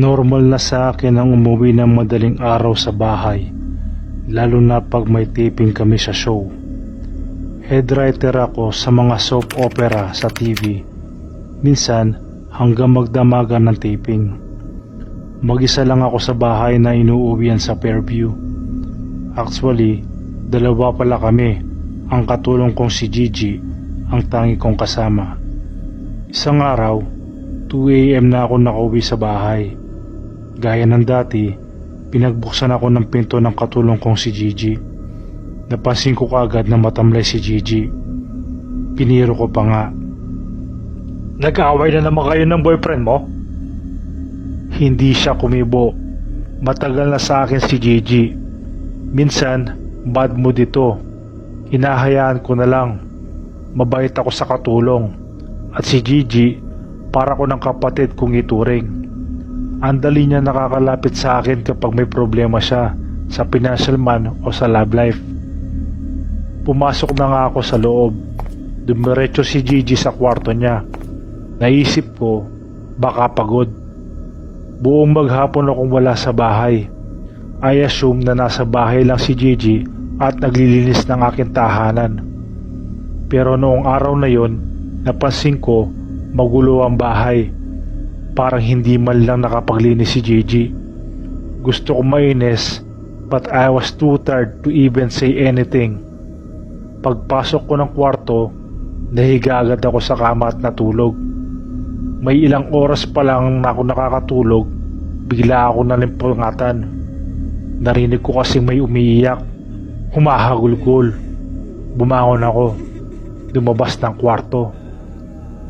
Normal na sa akin ang umuwi ng madaling araw sa bahay, lalo na pag may taping kami sa show. Headwriter ako sa mga soap opera sa TV, minsan hanggang magdamagan ng taping. Mag-isa lang ako sa bahay na inuuwian sa Fairview. Actually, dalawa pala kami, ang katulong kong si Gigi, ang tangi kong kasama. Isang araw, 2 a.m. na ako nakauwi sa bahay. Gaya ng dati, pinagbuksan ako ng pinto ng katulong kong si Gigi. Napansin ko kaagad na matamlay si Gigi. Piniro ko pa nga. Nag-away na naman kayo ng boyfriend mo? Hindi siya kumibo. Matagal na sa akin si Gigi. Minsan, bad mood ito. Hinahayaan ko na lang. Mabait ako sa katulong. At si Gigi, para ko ng kapatid kong ituring. Ang dali niya nakakalapit sa akin kapag may problema siya sa financial man o sa love life. Pumasok na nga ako sa loob. Dumiretso si Gigi sa kwarto niya. Naisip ko, baka pagod. Buong maghapon akong wala sa bahay. I assume na nasa bahay lang si Gigi at naglilinis ng aking tahanan. Pero noong araw na yon, napansin ko magulo ang bahay. Parang hindi man lang nakapaglinis si Gigi. Gusto ko mainis but I was too tired to even say anything. Pagpasok ko ng kwarto, nahiga agad ako sa kama at natulog. May ilang oras pa lang na ako nakakatulog, bigla ako nalimpungatan. Narinig ko kasi may umiiyak, humahagulgol. Bumangon ako, lumabas ng kwarto.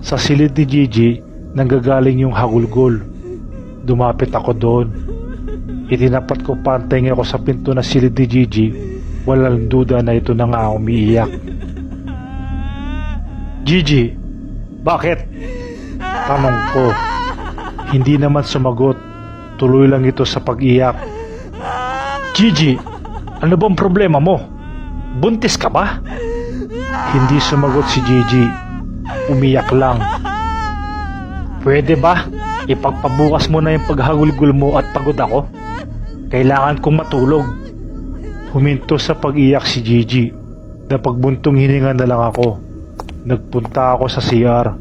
Sa silid ni Gigi, nanggagaling yung hagulgol. Dumapit ako doon. Itinapat ko pa ang tenga ko sa pinto na silid ni Gigi. Walang duda na ito na nga umiiyak. Gigi, bakit? Tanong ko. Hindi naman sumagot. Tuloy lang ito sa pag-iyak. Gigi, ano bang problema mo? Buntis ka ba? Hindi sumagot si Gigi. Umiyak lang. Pwede ba? Ipagpabukas mo na yung paghagulgul mo at pagod ako? Kailangan kong matulog. Huminto sa pag-iyak si Gigi. Napagbuntong hininga na lang ako. Nagpunta ako sa CR.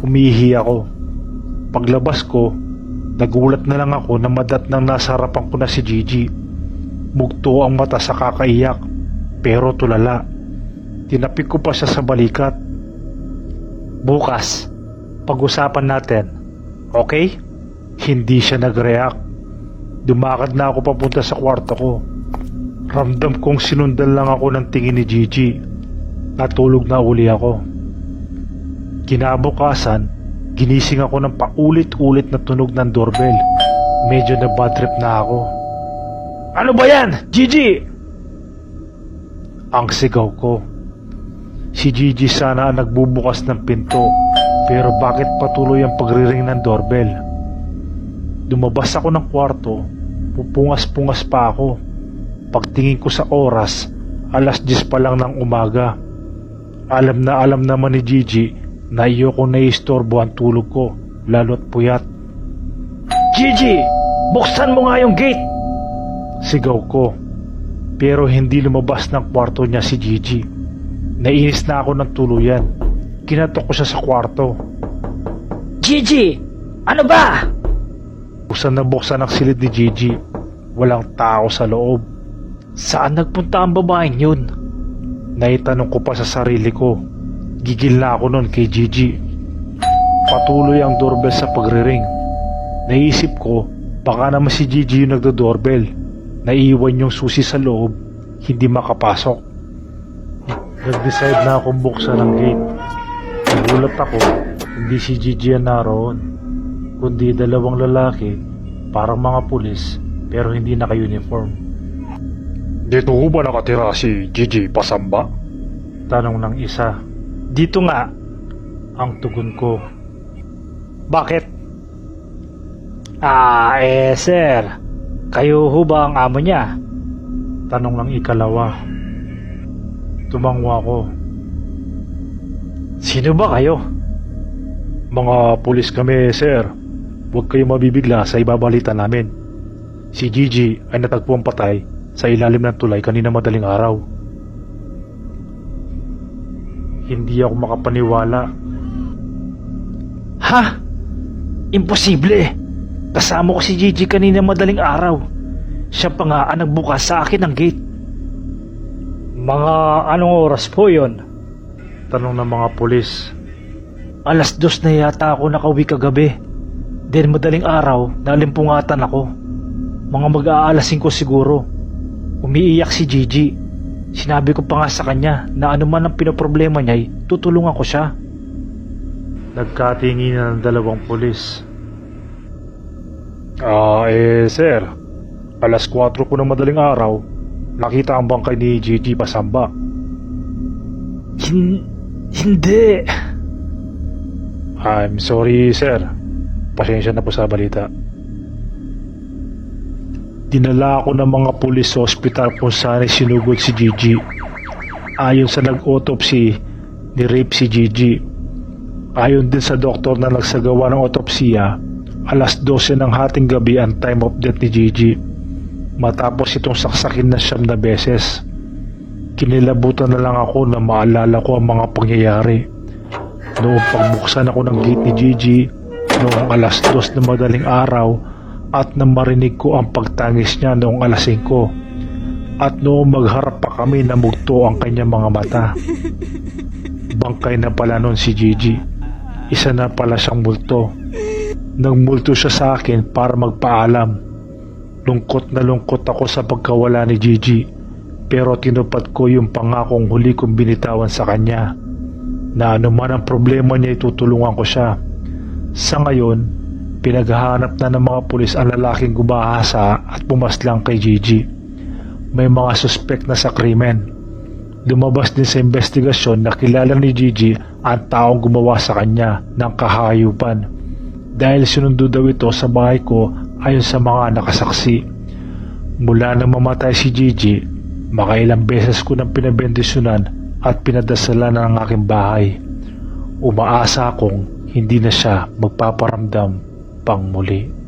Umihi ako. Paglabas ko, nagulat na lang ako na madat nang nasa harapan ko na si Gigi. Mugto ang mata sa kakaiyak, pero tulala. Tinapik ko pa siya sa balikat. Bukas, pag-usapan natin. Okay? Hindi siya nag-react. Dumakad na ako papunta sa kwarto ko. Ramdam kong sinundan lang ako ng tingin ni Gigi. Natulog na uli ako. Kinabukasan, ginising ako ng paulit-ulit na tunog ng doorbell. Medyo na bad trip na ako. Ano ba yan? Gigi! Ang sigaw ko. Si Gigi sana ang nagbubukas ng pinto pero bakit patuloy ang pagriring ng doorbell? Dumabas ako ng kwarto, pupungas-pungas pa ako. Pagtingin ko sa oras, alas 10 pa lang ng umaga. Alam na alam naman ni Gigi na iyoko naiistorbo ang tulog ko, lalo't puyat. Gigi! Buksan mo nga yung gate! Sigaw ko. Pero hindi lumabas ng kwarto niya si Gigi. Nainis na ako ng tuluyan. Kinatok ko siya sa kwarto. Gigi! Ano ba? Buksan na buksan ang silid ni Gigi. Walang tao sa loob. Saan nagpunta ang babaeng yun? Naitanong ko pa sa sarili ko. Gigil na ako noon kay Gigi. Patuloy ang doorbell sa pagriring. Naisip ko, baka naman si Gigi yung nagdo-doorbell. Naiwan yung susi sa loob, hindi makapasok. Nag-decide na akong buksan ang gate. Nagulat ako, hindi si Gigi ang naroon, kundi dalawang lalaki, parang mga pulis, pero hindi naka-uniform. Dito ho ba nakatira si Gigi Pasamba? Tanong ng isa. Dito nga, ang tugon ko. Bakit? Ah, eh sir. Kayo ho ba ang amo niya? Tanong ng ikalawa. Tumangwa ko. Sino ba kayo? Mga pulis kami, sir. Huwag kayong mabibigla sa ibabalita namin. Si Gigi ay natagpuan patay sa ilalim ng tulay kanina madaling araw. Hindi ako makapaniwala. Ha? Imposible! Kasama ko si Gigi kanina madaling araw. Siya pa nga ang nagbukas sa akin ng gate. Mga anong oras po yon? Tanong ng mga pulis. Alas dos na yata ako nakauwi kagabi. Then madaling araw, nalimpungatan ako. Mga mag-aalas 5 siguro. Umiiyak si Gigi. Sinabi ko pa nga sa kanya na ano man ang pinoproblema niya, ay tutulungan ko siya. Nagkatingin na ng dalawang pulis. Ah, eh, sir. Alas 4 po ng madaling araw, nakita ang bangkay ni Gigi pasamba. Hin- hindi. I'm sorry, sir. Pasensya na po sa balita. Dinala ako ng mga pulis sa ospital kung saan ay sinugod si Gigi. Ayon sa nag-autopsy, ni-rape si Gigi. Ayon din sa doktor na nagsagawa ng otopsiya, alas 12 ng hating gabi ang time of death ni Gigi. Matapos itong saksakin na siyam na beses. Kinilabutan na lang ako na maalala ko ang mga pangyayari. Noong pagbuksan ako ng gate ni Gigi, noong alas 2 na madaling araw, at nang marinig ko ang pagtangis niya noong alas 5. At noong magharap pa kami na mugto ang kanyang mga mata. Bangkay na pala noon si Gigi. Isa na pala siyang multo. Nagmulto siya sa akin para magpaalam. Lungkot na lungkot ako sa pagkawala ni Gigi. Pero tinupad ko yung pangakong huli kong binitawan sa kanya. Na anuman ang problema niya itutulungan ko siya. Sa ngayon, pinaghahanap na ng mga pulis ang lalaking gumahasa at pumaslang kay Gigi. May mga suspect na sa krimen. Lumabas din sa investigasyon na kilala ni Gigi ang taong gumawa sa kanya ng kahayupan dahil sinundo daw ito sa bahay ko ayon sa mga nakasaksi. Mula nang mamatay si Gigi, makailang beses ko nang pinabendisyonan at pinadasalan ng aking bahay. Umaasa akong hindi na siya magpaparamdam pang muli.